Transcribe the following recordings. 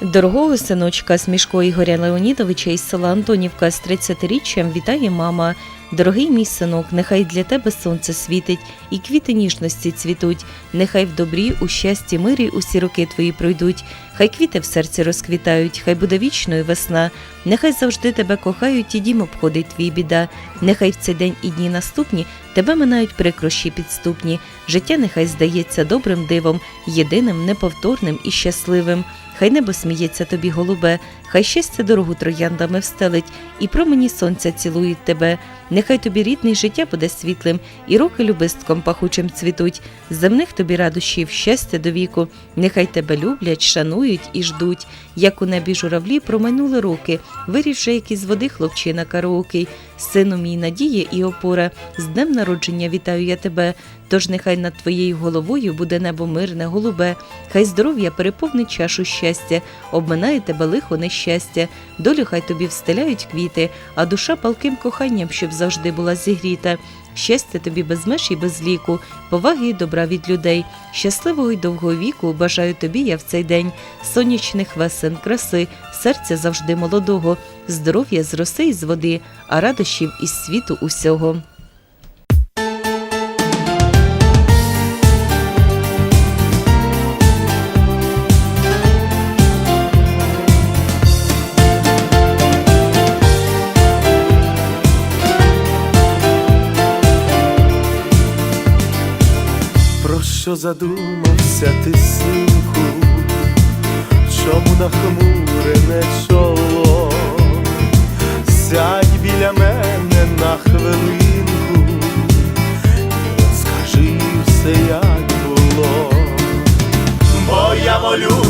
Дорогого синочка Смішко Ігоря Леонідовича із села Антонівка з 30-річчям вітає мама. Дорогий мій синок, нехай для тебе сонце світить, і квіти ніжності цвітуть. Нехай в добрі, у щасті, мирі усі роки твої пройдуть. Хай квіти в серці розквітають, хай буде вічною весна. Нехай завжди тебе кохають, і дім обходить твій біда. Нехай в цей день і дні наступні тебе минають прикрощі підступні. Життя нехай здається добрим дивом, єдиним, неповторним і щасливим. Хай небо сміється тобі, голубе, хай щастя дорогу трояндами встелить, і промені сонця цілують тебе. Нехай тобі рідний життя буде світлим, і роки любистком пахучим цвітуть. Земних тобі радощів, щастя до віку. Нехай тебе люблять, шанують і ждуть. Як у небі журавлі промайнули роки, виріс вже як із води хлопчина караокий. Сину мій надія і опора, з днем народження вітаю я тебе. Тож нехай над твоєю головою буде небо мирне, голубе, хай здоров'я переповнить чашу щастя, обминає тебе лихо нещастя, долю хай тобі встеляють квіти, а душа палким коханням, щоб завжди була зігріта. Щастя тобі без меж і без ліку, поваги і добра від людей. Щасливого й довгого віку бажаю тобі я в цей день, сонячних весен, краси, серця завжди молодого, здоров'я з роси і з води, а радощів із світу усього. Що задумався ти, синку, чому нахмурене чоло? Сядь біля мене на хвилинку, скажи все, як було. Бо я молюсь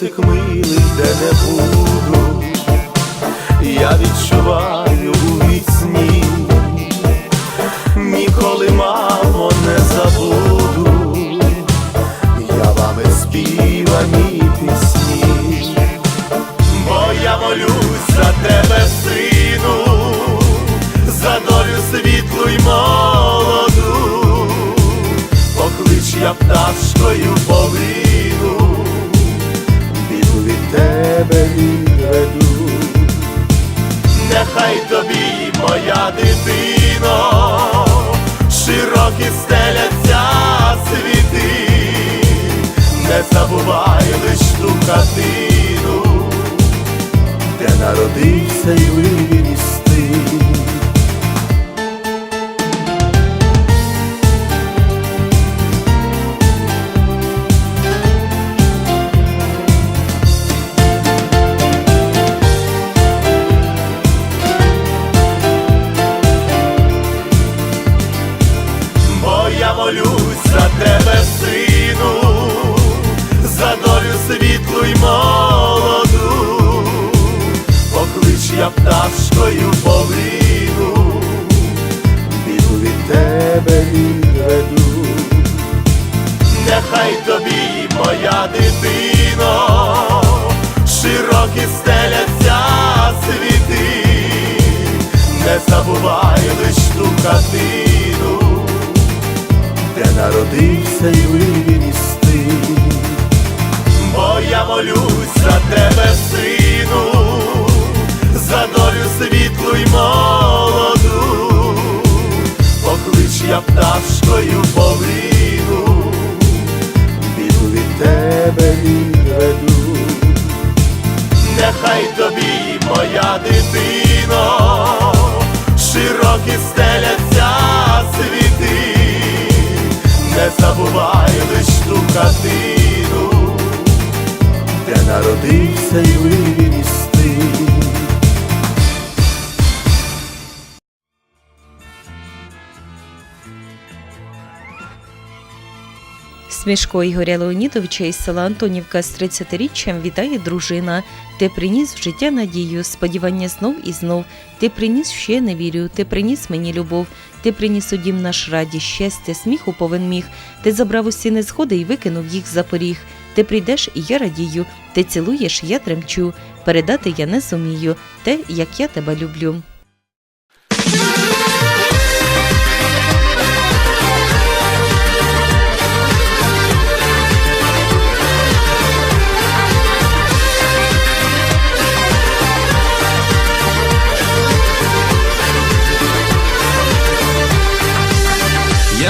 дотик милий, де не буду, я відчуваю у вісні. Ніколи, мамо, не забуду, я вами співані пісні, бо я молюсь за тебе, сину, за долю світлу й молоду, поклич я пташкою полину, тебе відведу нехай тобі, моя дитино, широкі стеляться світи, не забувай лиш ту хатину, де народився й виріс ти. Нехай тобі, моя дитино, широкі стеляться світи, не забувай лиш ту хатину де народився й виріс ти. Бо я молюсь за тебе, сину, за долю світлу й молоду, поклич я пташкою від тебе відведу, нехай тобі, моя дитино, широкі стеляться світи, не забувай лиш ту хатину, де народився й виріс Смішко Ігоря Леонідовича із села Антонівка з 30-річчям вітає дружина. Ти приніс в життя надію, сподівання знов і знов. Ти приніс ще не вірю, ти приніс мені любов. Ти приніс у дім наш радість, щастя, сміху повен міг. Ти забрав усі незгоди і викинув їх за поріг. Ти прийдеш, і я радію. Ти цілуєш, я тремчу. Передати я не зумію те, як я тебе люблю.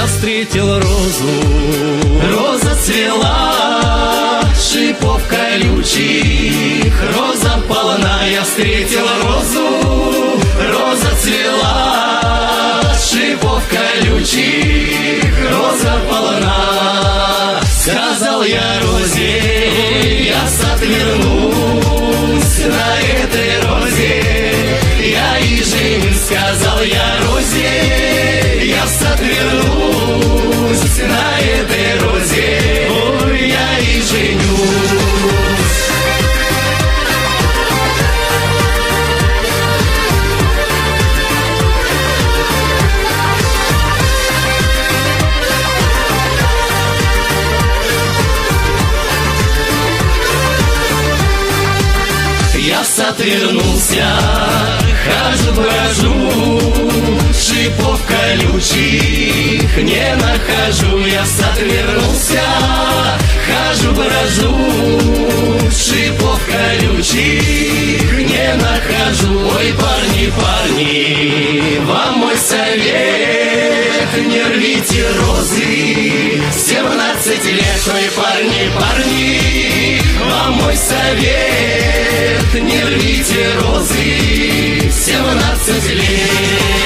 Я встретил розу, роза цвела, шипов колючих, роза полна. Я встретил розу, роза цвела, шипов колючих, роза полна. Сказал я розе, я сотвернусь на этой розе. Я и женюсь, сказал я розе, я сотвернусь Я сотвернулся, хожу, брожу, шипов колючих не нахожу. Я сотвернулся, хожу, брожу, шипов колючих не нахожу. Ой, парни, парни, вам мой совет, не рвите розы, 17 лет, ой, парни, парни, вам мой совет, не рвите розы, 17 лет.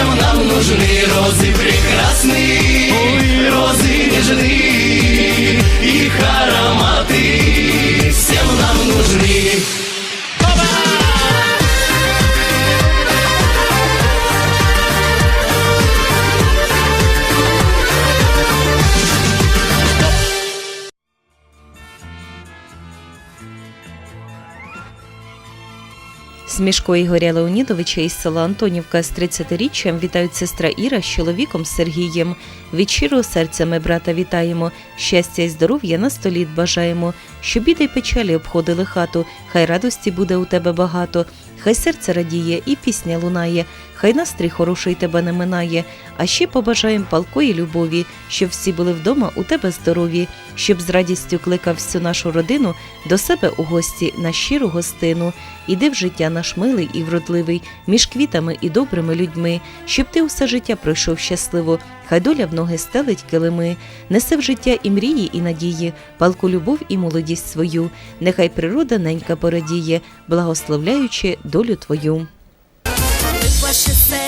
ароматы всем нам нужны. Розы прекрасны, Смішко Ігоря Леонідовича із села Антонівка з 30-річчям вітають сестра Іра з чоловіком Сергієм. Від щирого серця ми брата вітаємо. Щастя і здоров'я на століт бажаємо. Щоб біди й печалі обходили хату. Хай радості буде у тебе багато. Хай серце радіє і пісня лунає. Хай настрій хороший тебе не минає. А ще побажаєм палкої любові, щоб всі були вдома у тебе здорові, щоб з радістю кликав всю нашу родину до себе у гості на щиру гостину. Іди в життя наш милий і вродливий, між квітами і добрими людьми, щоб ти усе життя пройшов щасливо, хай доля в ноги стелить килими, несе в життя і мрії, і надії, палку любов і молодість свою, нехай природа ненька порадіє, благословляючи долю твою. 是谁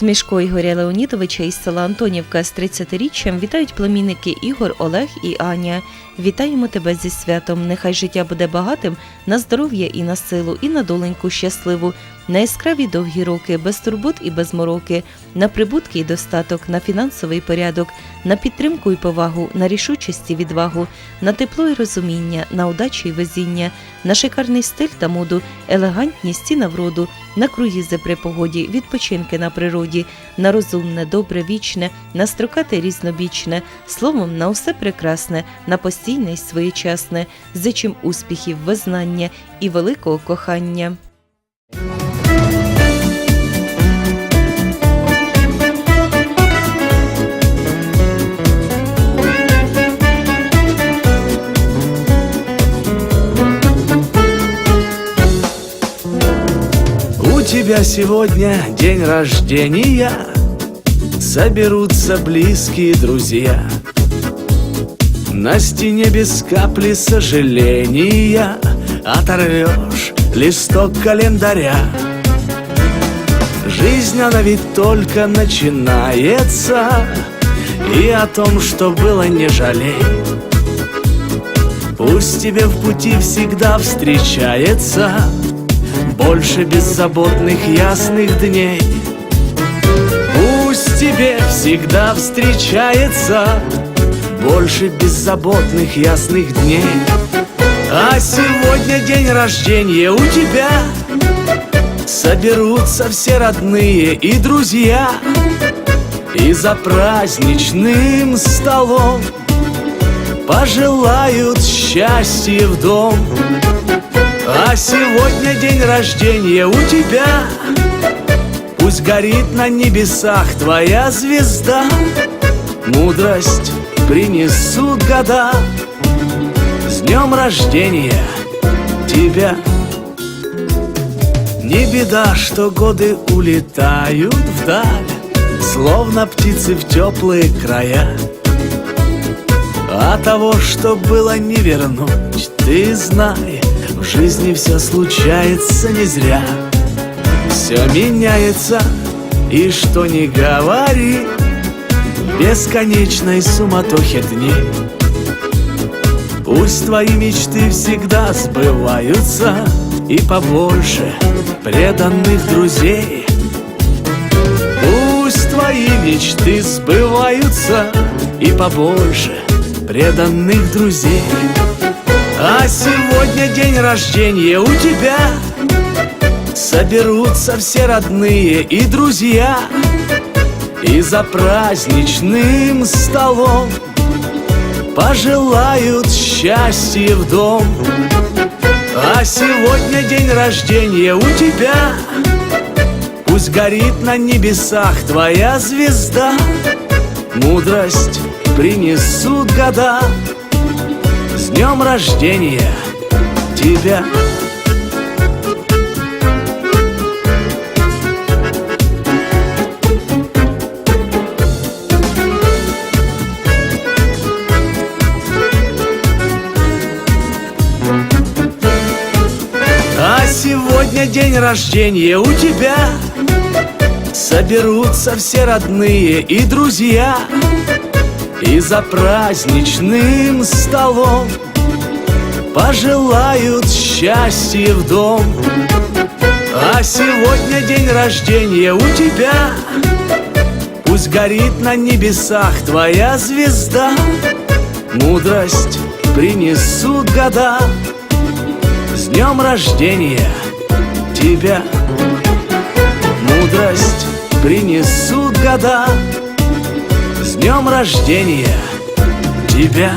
Смішко Ігоря Леонідовича із села Антонівка з 30-річчям вітають племінники Ігор, Олег і Аня. Вітаємо тебе зі святом. Нехай життя буде багатим на здоров'я і на силу, і на доленьку щасливу, на яскраві довгі роки, без турбот і без мороки, на прибутки і достаток, на фінансовий порядок, на підтримку і повагу, на рішучість і відвагу, на тепло і розуміння, на удачу і везіння, на шикарний стиль та моду, елегантність і навроду, на круїзи при погоді, відпочинки на природі, на розумне, добре, вічне, на строкате різнобічне, словом, на усе прекрасне, на постійне й своєчасне, зичим успіхів, визнання і великого кохання. Тебя сегодня день рождения. Соберутся близкие друзья. На стене без капли сожаления Оторвешь листок календаря. Жизнь, она ведь только начинается. И о том, что было, не жалей. Пусть тебе в пути всегда встречается больше беззаботных ясных дней. Пусть тебе всегда встречается Больше беззаботных ясных дней. А сегодня день рождения у тебя. Соберутся все родные и друзья. И за праздничным столом Пожелают счастья в дом а сегодня день рождения у тебя. Пусть горит на небесах твоя звезда. Мудрость принесут года. С днем рождения тебя. Не беда, что годы улетают вдаль Словно птицы в теплые края. А того, что было не вернуть, ты знай В жизни все случается не зря. Все меняется, и что не говори бесконечной суматохе дней Пусть твои мечты всегда сбываются И побольше преданных друзей. Пусть твои мечты сбываются И побольше преданных друзей А сегодня день рождения у тебя. Соберутся все родные и друзья. И за праздничным столом Пожелают счастья в дом. А сегодня день рождения у тебя. Пусть горит на небесах твоя звезда. Мудрость принесут года днем рождения тебя. А сегодня день рождения у тебя. Соберутся все родные и друзья. И за праздничным столом Пожелают счастья в дом. А сегодня день рождения у тебя. Пусть горит на небесах твоя звезда. Мудрость принесут года. С днем рождения тебя. Мудрость принесут года. С днем рождения тебя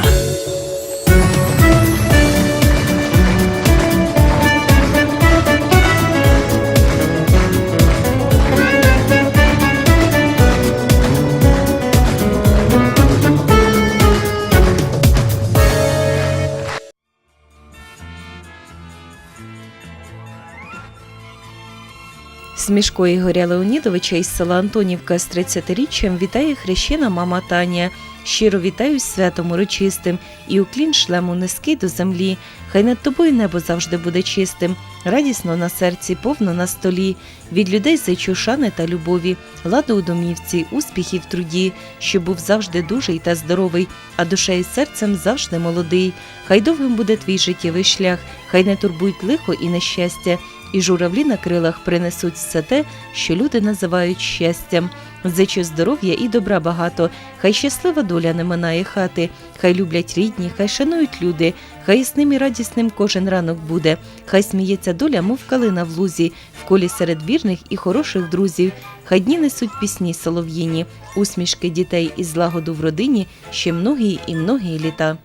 Смішко Ігоря Леонідовича із села Антонівка з 30-річчям вітає хрещена мама Таня. Щиро вітаю з святом урочистим і уклін шлему низький до землі. Хай над тобою небо завжди буде чистим, радісно на серці, повно на столі. Від людей зайчу шани та любові, ладу у домівці, успіхів в труді, щоб був завжди дужий та здоровий, а душею серцем завжди молодий. Хай довгим буде твій життєвий шлях, хай не турбують лихо і нещастя, і журавлі на крилах принесуть все те, що люди називають щастям. Зичу здоров'я і добра багато, хай щаслива доля не минає хати, хай люблять рідні, хай шанують люди, хай ясним і радісним кожен ранок буде, хай сміється доля, мов калина в лузі, в колі серед вірних і хороших друзів, хай дні несуть пісні солов'їні, усмішки дітей і злагоду в родині ще многії і многії літа.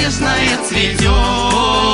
Белоснежная цветет